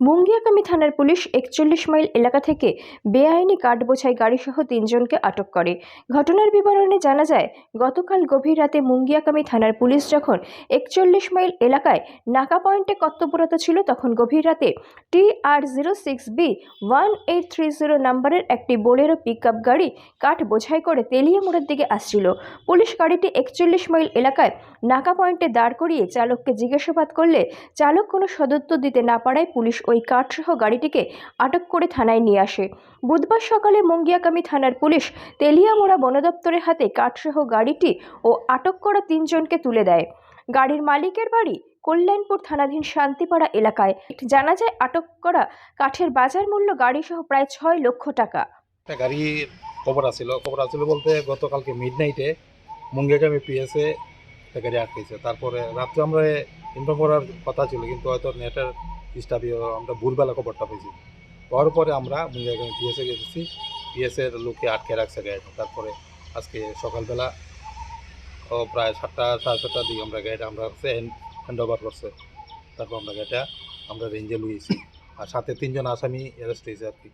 মুঙ্গিয়াকামী থানার পুলিশ একচল্লিশ মাইল এলাকা থেকে বেআইনি কাঠ বোঝাই গাড়িসহ তিনজনকে আটক করে। ঘটনার বিবরণে জানা যায়, গতকাল গভীর রাতে মুঙ্গিয়াকামী থানার পুলিশ যখন একচল্লিশ মাইল এলাকায় নাকা পয়েন্টে কর্তব্যরত ছিল, তখন গভীর রাতে T R zero six B one eight three zero নাম্বারের একটি বোলেরো পিকআপ গাড়ি কাঠ বোঝাই করে তেলিয়া মোড়ের দিকে আসছিল। পুলিশ গাড়িটি একচল্লিশ মাইল এলাকায় নাকা পয়েন্টে দাঁড় করিয়ে চালককে জিজ্ঞাসাবাদ করলে চালক কোনো সদুত্তর দিতে না পারায় পুলিশ ওই কাঠসহ গাড়িটিকে আটক করে থানায় নিয়ে আসে। বুধবার সকালে মুঙ্গিয়াকামী থানার পুলিশ তেলিয়ামোড়া বন দপ্তরের হাতে কাঠসহ গাড়িটি ও আটক করা তিনজনকে তুলে দেয়। গাড়ির মালিকের বাড়ি কল্যাণপুর থানাধীন শান্তিপাড়া এলাকায়। জানা যায়, আটক করা কাঠের বাজার মূল্য গাড়িসহ প্রায় ছয় লক্ষ টাকা। খবর আছিল খবর আছিল বলতে গতকালকে মিড নাইটে গাড়ি আটকেছে। তারপরে রাত্রে আমরা ইনফর্ম করার কথা ছিল, কিন্তু হয়তো নেটের ডিস্টার্বই আমরা ভোরবেলা খবরটা পেয়েছি পাওয়ার পরে আমরা মুঙ্গেগামী পিএসএ গেছি পিএসএর লোকে আটকে রাখছে গাড়িটা। তারপরে আজকে সকালবেলা প্রায় সাতটা, সাড়ে সাতটার দিকে আমরা গাড়িটা, আমরা হচ্ছে হ্যান্ড ওভার করছে। তারপর আমরা গাড়িটা, আমরা রেঞ্জে লুয়েছি আর সাথে তিনজন আসামি অ্যারেস্ট হয়েছে আর কি।